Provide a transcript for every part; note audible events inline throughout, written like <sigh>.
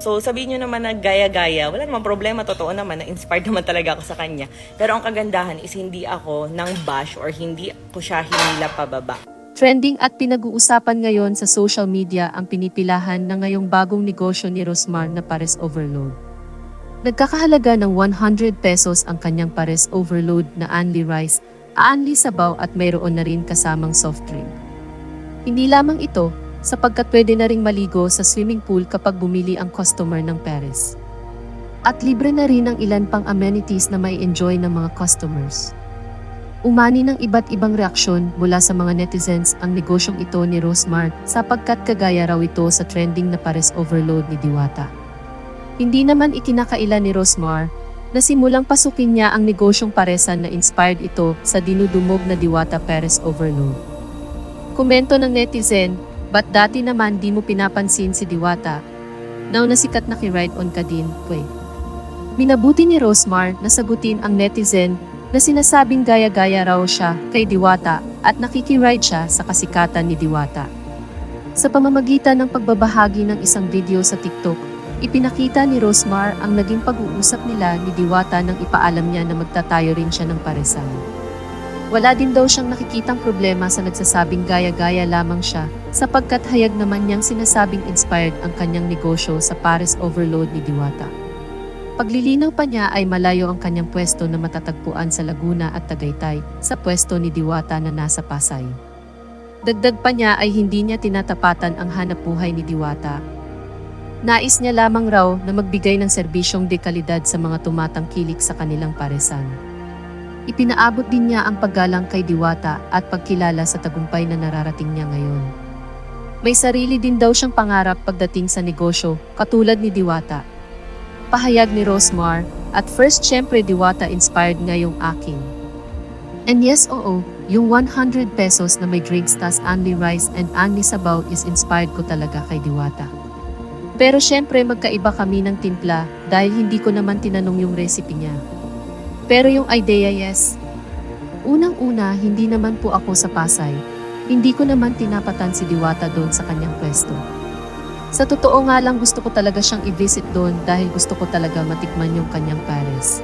So sabihin nyo naman na gaya-gaya, wala namang problema, totoo naman, na-inspired <laughs> naman talaga ako sa kanya. Pero ang kagandahan is hindi ako nang bash or hindi ko siya hinila pababa. Trending at pinag-uusapan ngayon sa social media ang pinipilahan na ngayong bagong negosyo ni Rosmar na Pares Overload. Nagkakahalaga ng 100 pesos ang kanyang Pares Overload na Anli Rice, Anli Sabaw at mayroon na rin kasamang soft drink. Hindi lamang ito, sapagkat pwede na ring maligo sa swimming pool kapag bumili ang customer ng Pares. At libre na rin ang ilan pang amenities na may enjoy ng mga customers. Umani ng iba't ibang reaksyon mula sa mga netizens ang negosyong ito ni Rosmar sapagkat kagaya raw ito sa trending na pares overload ni Diwata. Hindi naman ikinakaila ni Rosmar na simulang pasukin niya ang negosyong paresan na inspired ito sa dinudumog na Diwata Pares Overload. Komento ng netizen, ba't dati naman di mo pinapansin si Diwata? Now nasikat na ki-ride on ka din, pwe. Minabuti ni Rosmar na sagutin ang netizen na sinasabing gaya-gaya raw siya kay Diwata at nakikiride siya sa kasikatan ni Diwata. Sa pamamagitan ng pagbabahagi ng isang video sa TikTok, ipinakita ni Rosmar ang naging pag-uusap nila ni Diwata nang ipaalam niya na magtatayo rin siya ng paresan. Wala din daw siyang nakikitang problema sa nagsasabing gaya-gaya lamang siya sapagkat hayag naman niyang sinasabing inspired ang kanyang negosyo sa Paris Overload ni Diwata. Paglilinaw pa niya ay malayo ang kanyang pwesto na matatagpuan sa Laguna at Tagaytay sa pwesto ni Diwata na nasa Pasay. Dagdag pa niya ay hindi niya tinatapatan ang hanap buhay ni Diwata. Nais niya lamang raw na magbigay ng serbisyong dekalidad sa mga tumatangkilik sa kanilang paresan. Ipinaabot din niya ang paggalang kay Diwata at pagkilala sa tagumpay na nararating niya ngayon. May sarili din daw siyang pangarap pagdating sa negosyo, katulad ni Diwata. Pahayag ni Rosmar, at first syempre Diwata inspired nga yung akin. And yes, oo, yung 100 pesos na may drinks tas only rice and only sabaw is inspired ko talaga kay Diwata. Pero syempre magkaiba kami ng timpla dahil hindi ko naman tinanong yung recipe niya. Pero yung idea yes. Unang-una, hindi naman po ako sa Pasay. Hindi ko naman tinapatan si Diwata doon sa kanyang pwesto. Sa totoo nga lang gusto ko talaga siyang i-visit doon dahil gusto ko talaga matikman yung kanyang pares.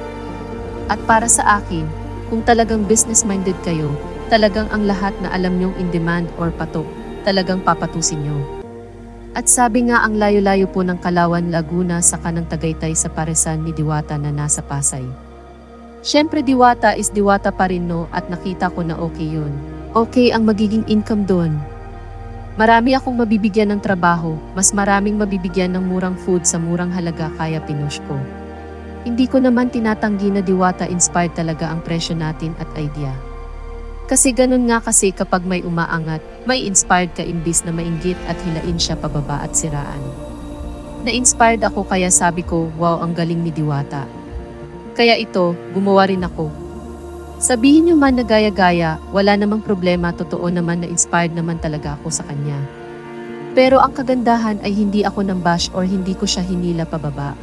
At para sa akin, kung talagang business-minded kayo, talagang ang lahat na alam nyong in demand or patok, talagang papatusin nyo. At sabi nga ang layo-layo po ng Kalawan, Laguna sa kanang Tagaytay sa paresan ni Diwata na nasa Pasay. Siyempre Diwata is Diwata pa rin no at nakita ko na okay yun. Okay ang magiging income doon. Marami akong mabibigyan ng trabaho, mas maraming mabibigyan ng murang food sa murang halaga kaya pinush ko. Hindi ko naman tinatanggi na Diwata inspired talaga ang presyo natin at idea. Kasi ganun nga kasi kapag may umaangat, may inspired ka imbis na mainggit at hilain siya pababa at siraan. Na-inspired ako kaya sabi ko, wow ang galing ni Diwata. Kaya ito, gumawa rin ako. Sabihin niyo man na gaya-gaya, wala namang problema, totoo naman na inspired naman talaga ako sa kanya. Pero ang kagandahan ay hindi ako nang bash or hindi ko siya hinila pababa.